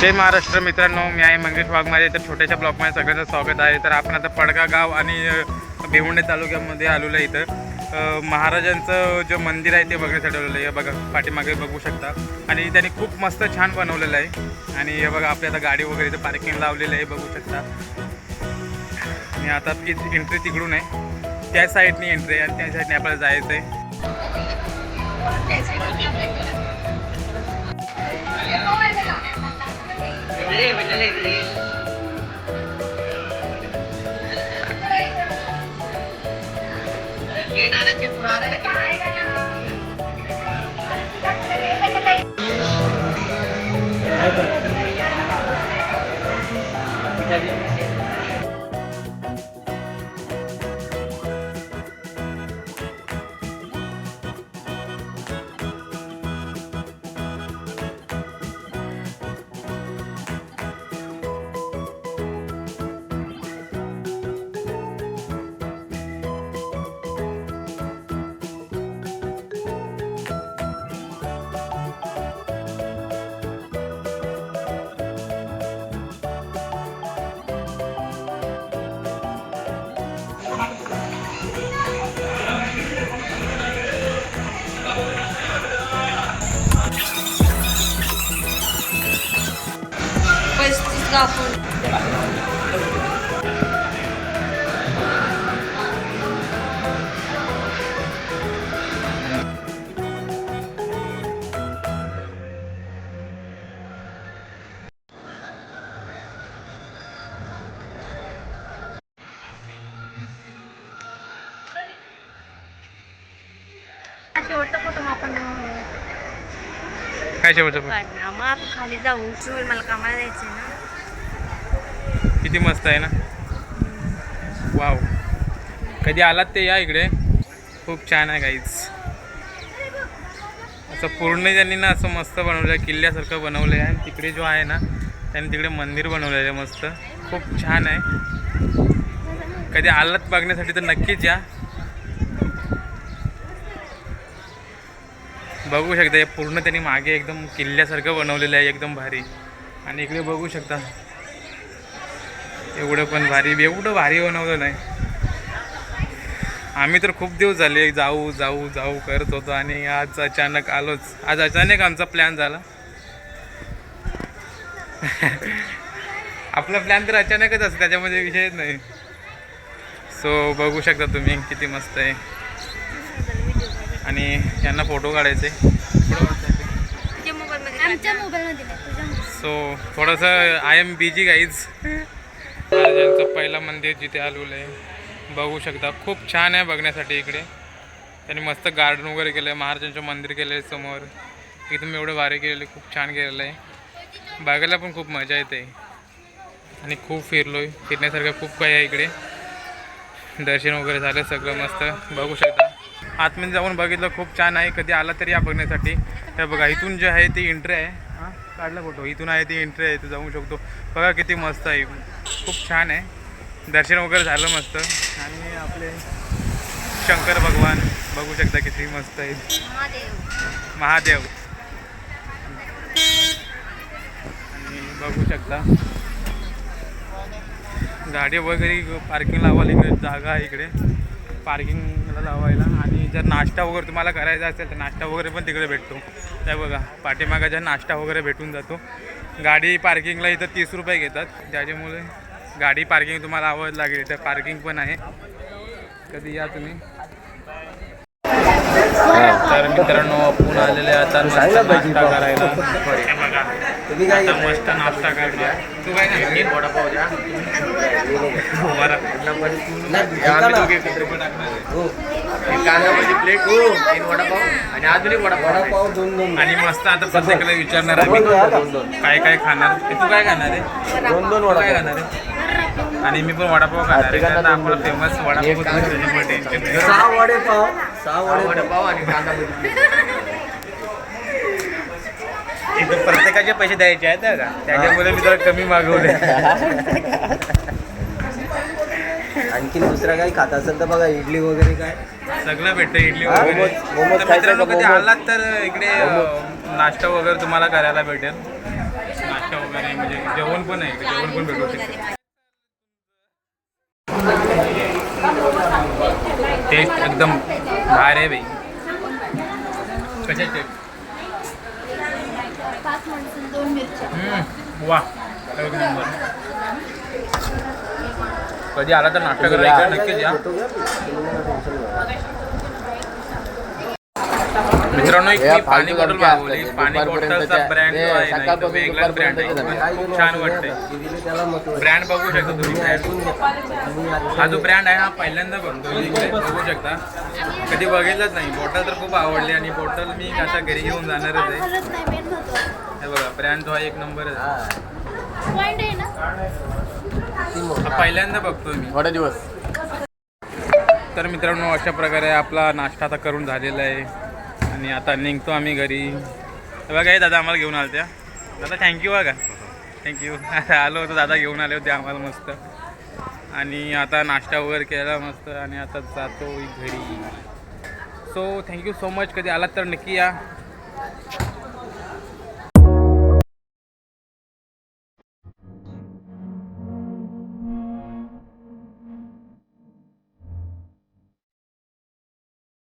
जय महाराष्ट्र मित्रांनो मी आहे मंगेश वाघमारे. तर छोट्याशा ब्लॉकमध्ये सगळ्यांचं स्वागत आहे. तर आपण आता पडगा गाव आणि भिवंडे तालुक्यामध्ये आलेलो आहे इथं. महाराजांचं जे मंदिर आहे ते बघण्यासाठी आलेलं आहे. हे बघा पाठीमागे बघू शकता. आणि त्यांनी खूप मस्त छान बनवलेलं आहे. आणि हे बघा आपली आता गाडी वगैरे इथं पार्किंग लावलेलं आहे बघू शकता. आणि आता ती एंट्री तिकडून आहे. त्या साईडनी एंट्री आहे आणि त्या साईडने आपल्याला जायचं आहे Hallelujah. गापून शेवटचा फोटो आपण काय शेवटचं काढणार मग आपण खाली जाऊ शिवाय मला कामाला जायचं ना किती मस्त आहे ना? वाव. कधी आलात ते या इकडे? खूप छान आहे काहीच असं पूर्ण त्यांनी ना असं मस्त बनवलं आहे किल्ल्यासारखं बनवलं आहे आणि तिकडे जो आहे ना त्यांनी तिकडे मंदिर बनवलेलं आहे मस्त. खूप छान आहे. कधी आलात बघण्यासाठी तर नक्कीच या. बघू शकता हे पूर्ण त्यांनी मागे एकदम किल्ल्यासारखं बनवलेलं आहे एकदम भारी. आणि इकडे बघू शकता. एवढं पण भारी एवढं भारी बनवलं नाही. आम्ही तर खूप दिवस झाले जाऊ जाऊ जाऊ करत होतो आणि आज अचानक आलोच. आज अचानक आमचा प्लॅन झाला. आपला प्लॅन तर अचानकच असतो त्याच्यामध्ये विषयच नाही. सो बघू शकता तुम्ही किती मस्त आहे. आणि यांना फोटो काढायचे. सो थोडंसं आय एम बिजी गाईज महाराजांचं पहिलं मंदिर जिथे आलेलं आहे बघू शकता. खूप छान आहे बघण्यासाठी इकडे. त्यांनी मस्त गार्डन वगैरे केलं आहे महाराजांचं मंदिर केलं आहे समोर. एकदम एवढं भारी केलेलं आहे खूप छान केलेलं आहे. बघायला पण खूप मजा येते. आणि खूप फिरलो आहे फिरण्यासारखं खूप काही आहे इकडे. दर्शन वगैरे झालं सगळं मस्त. बघू शकता. आतमध्ये जाऊन बघितलं खूप छान आहे. कधी आला तरी या बघण्यासाठी. तर बघा इथून जे आहे ती एंट्री आहे. काढला फोटो इथून आहे ती एंट्री आहे तू जाऊ शकतो. बघा किती मस्त आहे. खूप छान आहे. दर्शन वगैरे झालं मस्त. आणि आपले शंकर भगवान बघू शकता किती मस्त आहे. महादेव. महादेव. आणि बघू शकता. गाडी वगैरे पार्किंग लावायला इकडे जागा आहे इकडे. पार्किंगला लावायला. आणि जर नाश्ता वगैरे तुम्हाला करायचा असेल तर नाश्ता वगैरे पण तिकडे भेटतो. त्या बघा पाठीमागाच्या नाश्ता वगैरे भेटून जातो. गाडी पार्किंगला इथं तीस रुपये घेतात. त्याच्यामुळे गाडी पार्किंग तुम्हाला आवड लागेल इथं पार्किंग पण आहे. कधी या तुम्ही? मित्रांनो आपण आलेले आता मस्त नाश्ता करायला. हे आता मस्त नाश्ता करणार तू काय नाही वडापाव द्या. आम्ही दोघे एकत्र पण टाकणार आहे. कांदाभजी प्लेट तीन वडापाव. आणि अजून एक वडापाव वडापाव दोन दोन. आणि मस्त आता प्रत्येकाला विचारणार आम्ही काय काय खाणार? हे तू काय खाणार आहे? दोन दोन तू काय खाणार आहे? आणि मी पण वडापाव खाणार आहे. कारण आपला. फेमस वडापाव सहा वडेपाव. सहा वडे वडापाव. आणि प्रत्येकाचे पैसे द्यायचे आहेत का. त्याच्यामुळे मी जरा कमी मागवले आणखी दुसरा काही खात असेल तर बघा इडली वगैरे काय? सगळं भेटतं इडली वगैरे. मित्रांनो कधी? आलात तर इकडे नाश्ता वगैरे तुम्हाला करायला भेटेल. नाश्ता वगैरे म्हणजे जेवण पण आहे जेवण पण भेटू शकते. टेस्ट एकदम बाहेर आहे बाई. कशा टेस्ट वा एक नंबर कधी आला तर करायला इकडे? नक्कीच या. मित्रांनो एक मी पाणी बॉटल मागवली. पाणी बॉटलचा ब्रँड जो ते आहे ना सकाळपासून वेगळाच ब्रँड आहे खूप छान आहे. ब्रँड बघू शकता तुम्ही हा जो ब्रँड आहे हा पहिल्यांदा बनतो बघू शकता. कधी बघितलंच नाही. बॉटल तर खूप आवडली आणि बॉटल मी आता घरी घेऊन जाणारच आहे. हे बघा ब्रँड जो आहे एक नंबर. पहिल्यांदा बघतोय मी. थोडे दिवस. तर मित्रांनो अशा प्रकारे आपला नाश्ता आता करून झालेला आहे. आणि आता निघतो आम्ही घरी. बघा हे दादा आम्हाला घेऊन आले त्या दादा थँक्यू बघा. थँक्यू आलो होतो दादा घेऊन आले होते आम्हाला मस्त. आणि आता नाश्ता वगैरे केला मस्त आणि आता जातो घरी. सो थँक्यू सो मच कधी आलात तर नक्की या.